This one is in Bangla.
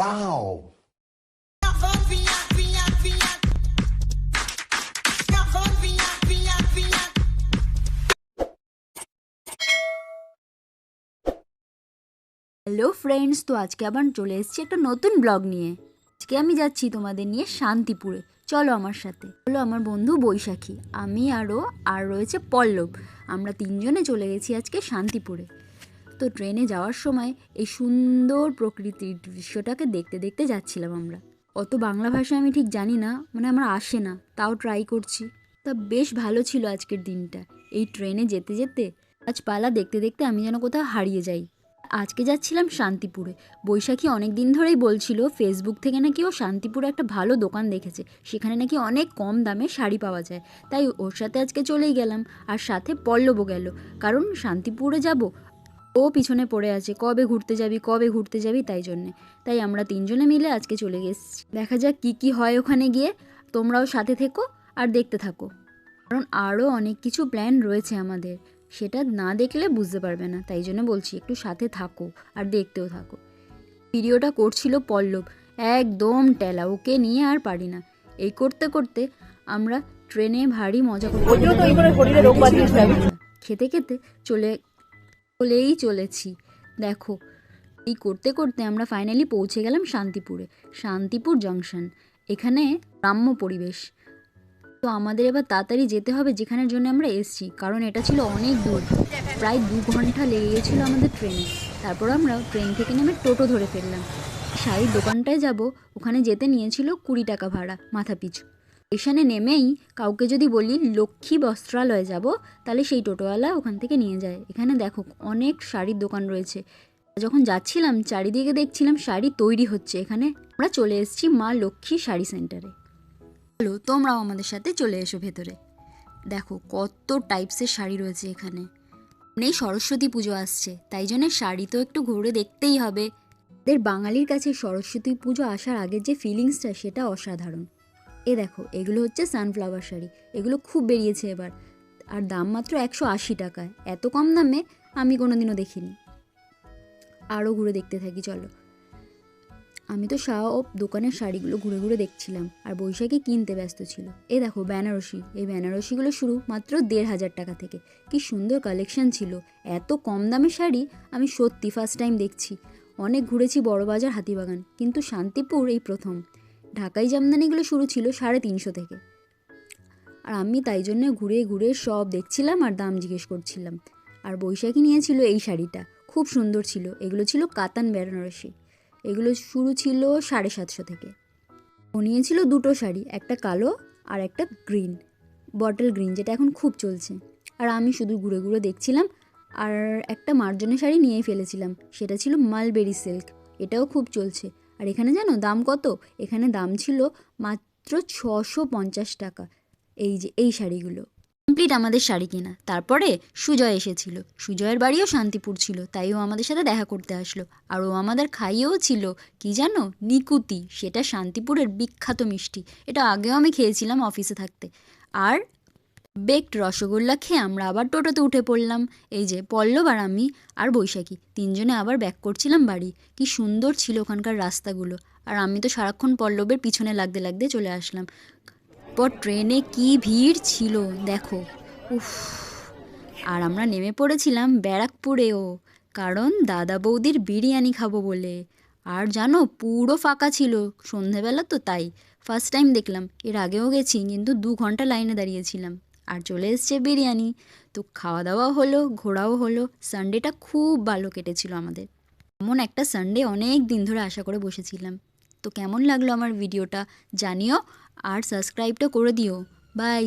Wow. হ্যালো ফ্রেন্ডস তো আজকে আবার চলে এসেছি একটা নতুন ব্লগ নিয়ে। আজকে আমি যাচ্ছি তোমাদের নিয়ে শান্তিপুরে। চলো আমার সাথে। হলো আমার বন্ধু বৈশাখী, আমি আরও, আর রয়েছে পল্লব। আমরা তিনজনে চলে গেছি আজকে শান্তিপুরে। তো ট্রেনে যাওয়ার সময় এই সুন্দর প্রকৃতির দৃশ্যটাকে দেখতে দেখতে যাচ্ছিলাম আমরা। অত বাংলা ভাষা আমি ঠিক জানি না মানে আমার আসে না, তাও ট্রাই করছি। তা বেশ ভালো ছিল আজকের দিনটা। এই ট্রেনে যেতে যেতে আজ পালা দেখতে দেখতে আমি যেন কোথাও হারিয়ে যাই। আজকে যাচ্ছিলাম শান্তিপুরে। বৈশাখী অনেক দিন ধরেই বলছিল ফেসবুক থেকে নাকি ও শান্তিপুরে একটা ভালো দোকান দেখেছে। সেখানে নাকি অনেক কম দামে শাড়ি পাওয়া যায়। তাই ওর সাথে আজকে চলেই গেলাম। আর সাথে পল্লবও গেল। কারণ শান্তিপুরে যাব ও পিছনে পড়ে আছে কবে ঘুরতে যাবি কবে ঘুরতে যাবি তাই জন্যে। তাই আমরা তিনজনে মিলে আজকে চলে গেছি। দেখা যাক কী কী হয় ওখানে গিয়ে। তোমরাও সাথে থেকো আর দেখতে থাকো। কারণ আরও অনেক কিছু প্ল্যান রয়েছে আমাদের। সেটা না দেখলে বুঝতে পারবে না। তাই জন্য বলছি একটু সাথে থাকো আর দেখতেও থাকো। ভিডিওটা করছিল পল্লব। একদম টেলা ওকে নিয়ে আর পারি না। এই করতে করতে আমরা ট্রেনে ভারী মজা করতে খেতে খেতে চলে চলেই চলেছি। দেখো, এই করতে করতে আমরা ফাইনালি পৌঁছে গেলাম শান্তিপুরে, শান্তিপুর জংশন এখানে গ্রাম্য পরিবেশ। তো আমাদের এবার তাড়াতাড়ি যেতে হবে যেখানের জন্য আমরা এসছি, কারণ এটা ছিল অনেক দূর। প্রায় দু ঘণ্টা লেগে গেছিল আমাদের ট্রেনে তারপর আমরা ট্রেন থেকে নেমে টোটো ধরে ফেললাম শাড়ির দোকানটায় যাব, ওখানে যেতে নিয়েছিল কুড়ি টাকা ভাড়া মাথা পিছু স্টেশনে নেমেই কাউকে যদি বলি লক্ষ্মী বস্ত্রালয়ে যাব, তাহলে সেই টোটোওয়ালা ওখান থেকে নিয়ে যায়। এখানে দেখো অনেক শাড়ির দোকান রয়েছে। যখন যাচ্ছিলাম, চারিদিকে দেখছিলাম শাড়ি তৈরি হচ্ছে। এখানে আমরা চলে এসেছি মা লক্ষ্মী শাড়ি সেন্টারে। চলো, তোমরাও আমাদের সাথে চলে এসো ভেতরে। দেখো কত টাইপসের শাড়ি রয়েছে এখানে। নেই সরস্বতী পুজো আসছে, তাই জন্য শাড়ি তো একটু ঘুরে দেখতেই হবে। বাঙালির কাছে সরস্বতী পুজো আসার আগের যে ফিলিংসটা সেটা অসাধারণ। এ দেখো, এগুলো হচ্ছে সানফ্লাওয়ার শাড়ি। এগুলো খুব বেরিয়েছে এবার। আর দাম মাত্র একশো আশি টাকায়। এত কম দামে আমি কোনোদিনও দেখিনি। আরও ঘুরে দেখতে থাকি, চলো। আমি তো সব দোকানের শাড়িগুলো ঘুরে ঘুরে দেখছিলাম। আর বৈশাখী কিনতে ব্যস্ত ছিল। এ দেখো, বেনারসি। এই বেনারসিগুলো শুরু মাত্র দেড় হাজার টাকা থেকে। কি সুন্দর কালেকশন ছিল। এত কম দামে শাড়ি আমি সত্যি ফার্স্ট টাইম দেখছি। অনেক ঘুরেছি বড়বাজার, হাতিবাগান। কিন্তু শান্তিপুর এই প্রথম। ঢাকাই জামদানিগুলো শুরু ছিল সাড়ে তিনশো থেকে। আর আমি তাই জন্য ঘুরে ঘুরে সব দেখছিলাম আর দাম জিজ্ঞেস করছিলাম। আর বৈশাখী নিয়েছিল এই শাড়িটা, খুব সুন্দর ছিল। এগুলো ছিল কাতান বেনারসি। এগুলো শুরু ছিল সাড়ে সাতশো থেকে। ও নিয়েছিল দুটো শাড়ি, একটা কালো আর একটা গ্রিন, বটল গ্রিন, যেটা এখন খুব চলছে। আর আমি শুধু ঘুরে ঘুরে দেখছিলাম আর একটা মার্জনের শাড়ি নিয়ে ফেলেছিলাম, সেটা ছিল মালবেরি সিল্ক। এটাও খুব চলছে। আর এখানে জানো দাম কত? এখানে দাম ছিল মাত্র ছশো পঞ্চাশ টাকা। এই যে, এই শাড়িগুলো। কমপ্লিট আমাদের শাড়ি কেনা। তারপরে সুজয় এসেছিল। সুজয়ের বাড়িও শান্তিপুর ছিল, তাই ও আমাদের সাথে দেখা করতে আসলো। আর ও আমাদের খাইয়েও ছিল, কি জানো? নিকুতি। সেটা শান্তিপুরের বিখ্যাত মিষ্টি। এটা আগেও আমি খেয়েছিলাম অফিসে থাকতে। আর বেকড রসগোল্লা খেয়ে আমরা আবার টোটোতে উঠে পড়লাম। এই যে পল্লব আর আমি আর বৈশাখী, তিনজনে আবার ব্যাক করছিলাম বাড়ি। কি সুন্দর ছিল ওখানকার রাস্তাগুলো। আর আমি তো সারাক্ষণ পল্লবের পিছনে লাগতে লাগতে চলে আসলাম। পর ট্রেনে কি ভিড় ছিল, দেখো। উফ। আর আমরা নেমে পড়েছিলাম ব্যারাকপুরেও, কারণ দাদা বৌদির বিরিয়ানি খাব বলে। আর জানো, পুরো ফাঁকা ছিল, সন্ধেবেলা তো তাই। ফার্স্ট টাইম দেখলাম, এর আগেও গেছি, কিন্তু দু ঘণ্টা লাইনে দাঁড়িয়েছিলাম আর চলে এসছে বিরিয়ানি। তো খাওয়া দাওয়া হলো, ঘোরাও হলো। সানডেটা খুব ভালো কেটেছিল আমাদের। এমন একটা সানডে অনেক দিন ধরে আশা করে বসেছিলাম। তো কেমন লাগল আমার ভিডিওটা জানিও আর সাবস্ক্রাইবটা করে দিও। বাই